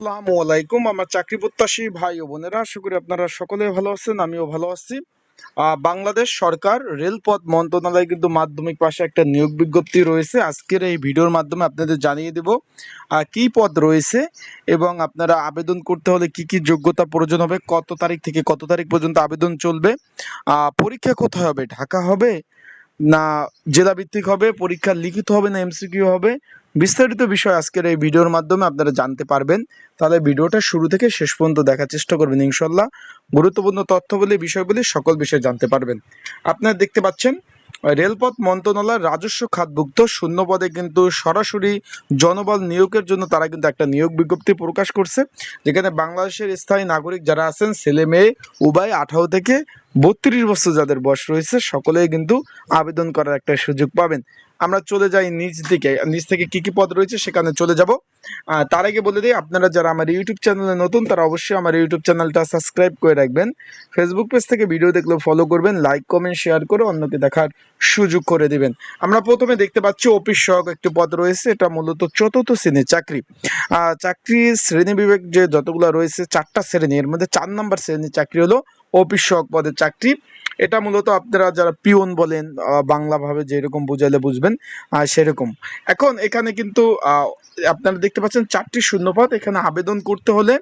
আসসালামু আলাইকুম। আমার চাকরি প্রত্যাশী ভাই ও বোনেরা, আশা করি আপনারা সকলে ভালো আছেন, আমিও ভালো আছি। বাংলাদেশ সরকার রেলপথ মন্ত্রণালয় কিন্তু মাধ্যমিক পাশে একটা নিয়োগ বিজ্ঞপ্তি রয়েছে। আজকের এই ভিডিওর মাধ্যমে আপনাদের জানিয়ে দেব কি পদ রয়েছে এবং আপনারা আবেদন করতে হলে কি কি যোগ্যতা প্রয়োজন হবে, কত তারিখ থেকে কত তারিখ পর্যন্ত আবেদন চলবে পরীক্ষা কোথায় হবে, ঢাকা হবে না জেলা ভিত্তিক হবে, পরীক্ষা লিখিত হবে না এমসিকিউ হবে বিস্তারিত বিষয় আজকের এই ভিডিওর মাধ্যমে আপনারা জানতে পারবেন। তাহলে ভিডিওটা শুরু থেকে শেষ পর্যন্ত দেখার চেষ্টা করবেন ইনশাল্লাহ গুরুত্বপূর্ণ তথ্য বলে বিষয়গুলি সকল বিষয় জানতে পারবেন। আপনারা দেখতে পাচ্ছেন, রেলপথ মন্ত্রণালয় রাজস্ব খাতভুক্ত শূন্য পদে কিন্তু সরাসরি জনবল নিয়োগের জন্য তারা কিন্তু একটা নিয়োগ বিজ্ঞপ্তি প্রকাশ করছে। যেখানে বাংলাদেশের স্থায়ী নাগরিক যারা আছেন ছেলে মেয়ে উভয় আঠারো থেকে বত্রিশ বছর যাদের বয়স রয়েছে সকলেই কিন্তু আবেদন করার একটা সুযোগ পাবেন। আমরা চলে যাই নিচ দিকে। নিচ থেকে কি কি পদ রয়েছে সেখানে চলে যাব। তার আগে বলে দিই আপনারা যারা আমার ইউটিউব চ্যানেলে নতুন তারা অবশ্যই আমার ইউটিউব চ্যানেলটা সাবস্ক্রাইব করে রাখবেন। ফেসবুক পেজ থেকে ভিডিও দেখলে ফলো করবেন লাইক কমেন্ট শেয়ার করে অন্যকে দেখার সুযোগ করে দিবেন। আমরা প্রথমে দেখতে পাচ্ছি অফিস সহক একটি পদ রয়েছে এটা মূলত চতুর্থ শ্রেণির চাকরি। আহ, চাকরি শ্রেণি বিভাগ যে যতগুলো রয়েছে চারটা শ্রেণি এর মধ্যে চার নম্বর শ্রেণির চাকরি হলো অফিস সহক পদের চাকরি। এটা মূলত আপনারা যারা পিওন বলেন আহ, বাংলা ভাবে যেরকম বুঝাইলে বুঝবেন সেরকম। এখন এখানে কিন্তু আপনারা দেখতে পাচ্ছেন চারটি শূন্যপদ। এখানে আবেদন করতে হলে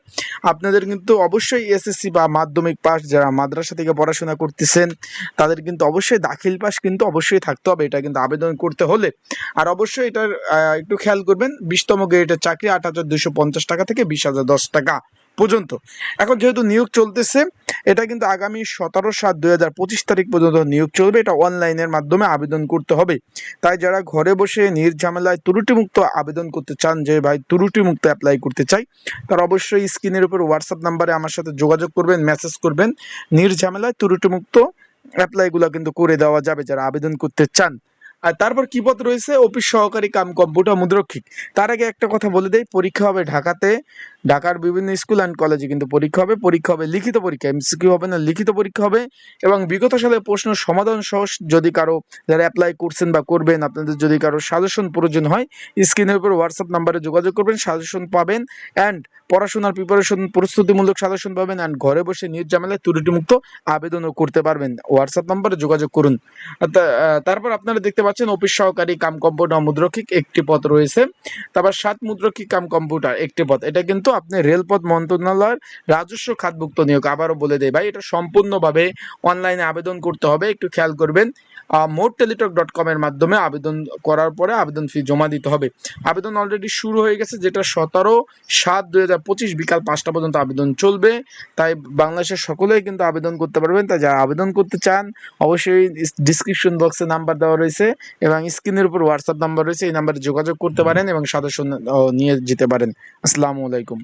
আপনাদের কিন্তু অবশ্যই এসএসসি বা মাধ্যমিক পাস যারা মাদ্রাসা থেকে পড়াশোনা করতেছেন তাদের কিন্তু অবশ্যই দাখিল পাস কিন্তু অবশ্যই থাকতে হবে। এটা কিন্তু আবেদন করতে হলে। আর অবশ্যই এটার একটু খেয়াল করবেন বিশতম গ্রেডের চাকরি আট হাজার দুইশো পঞ্চাশ টাকা থেকে বিশ হাজার দশ টাকা। পর্যন্ত। এখন যেহেতু নিয়োগ চলতেছে, এটা কিন্তু আগামী সতেরো সাত দুই হাজার পঁচিশ তারিখ পর্যন্ত নিয়োগ চলবে। এটা অনলাইনের মাধ্যমে আবেদন করতে হবে। তাই যারা ঘরে বসে নির্ঝামেলায় ত্রুটিমুক্ত আবেদন করতে চান, যে ভাই ত্রুটিমুক্ত অ্যাপ্লাই করতে চাই, তার অবশ্যই স্ক্রিনের উপর হোয়াটসঅ্যাপ নাম্বারে আমার সাথে যোগাযোগ করবেন মেসেজ করবেন। নির্ঝামেলায় ত্রুটিমুক্ত অ্যাপ্লাইগুলো কিন্তু করে দেওয়া যাবে যারা আবেদন করতে চান। আর তারপর কি পদ রয়েছে অফিস সহকারী কাম কম্পিউটার মুদ্রক্ষিক। তার আগে একটা কথা বলে দেই পরীক্ষা হবে ঢাকাতে। ঢাকার বিভিন্ন স্কুল অ্যান্ড কলেজে কিন্তু পরীক্ষা হবে। পরীক্ষা হবে লিখিত পরীক্ষা এমসিকিউ হবে না লিখিত পরীক্ষা হবে। এবং বিগত সালের প্রশ্ন সমাধান সহ যদি কারও যারা অ্যাপ্লাই করছেন বা করবেন আপনাদের যদি কারও সাজেশন প্রয়োজন হয় স্ক্রিনের উপর হোয়াটসঅ্যাপ নাম্বারে যোগাযোগ করবেন সাজেশন পাবেন অ্যান্ড পড়াশোনার প্রিপারেশন প্রস্তুতিমূলক সাজেশন পাবেন অ্যান্ড ঘরে বসে নির্জামেলায় ত্রুটিমুক্ত আবেদনও করতে পারবেন। হোয়াটসঅ্যাপ নাম্বারে যোগাযোগ করুন। আহ, তারপর আপনারা দেখতে পাচ্ছেন অফিস সহকারী কাম কম্পিউটার মুদ্রক্ষিক একটি পদ রয়েছে। তারপর সাত মুদ্রক্ষিক কাম কম্পিউটার একটি পদ। এটা কিন্তু আপনি রেলপথ মন্ত্রণালয়ের রাজস্ব খাতভুক্ত নিয়োগ, আবারও বলে দেয় ভাই, এটা সম্পূর্ণভাবে অনলাইনে আবেদন করতে হবে। একটু খেয়াল করবেন মোট টেলিটক ডট কম এর মাধ্যমে আবেদন করার পরে আবেদন ফি জমা দিতে হবে। আবেদন অলরেডি শুরু হয়ে গেছে, যেটা সতেরো সাত দুই হাজার পঁচিশ বিকাল পাঁচটা পর্যন্ত আবেদন চলবে। তাই বাংলাদেশের সকলেই কিন্তু আবেদন করতে পারবেন। তাই যারা আবেদন করতে চান, অবশ্যই ডিসক্রিপশন বক্সে নাম্বার দেওয়া রয়েছে। এবং স্ক্রিনের উপর হোয়াটসঅ্যাপ নাম্বার রয়েছে এই নাম্বারে যোগাযোগ করতে পারেন এবং সদস্য নিয়ে যেতে পারেন। আসসালামু আলাইকুম।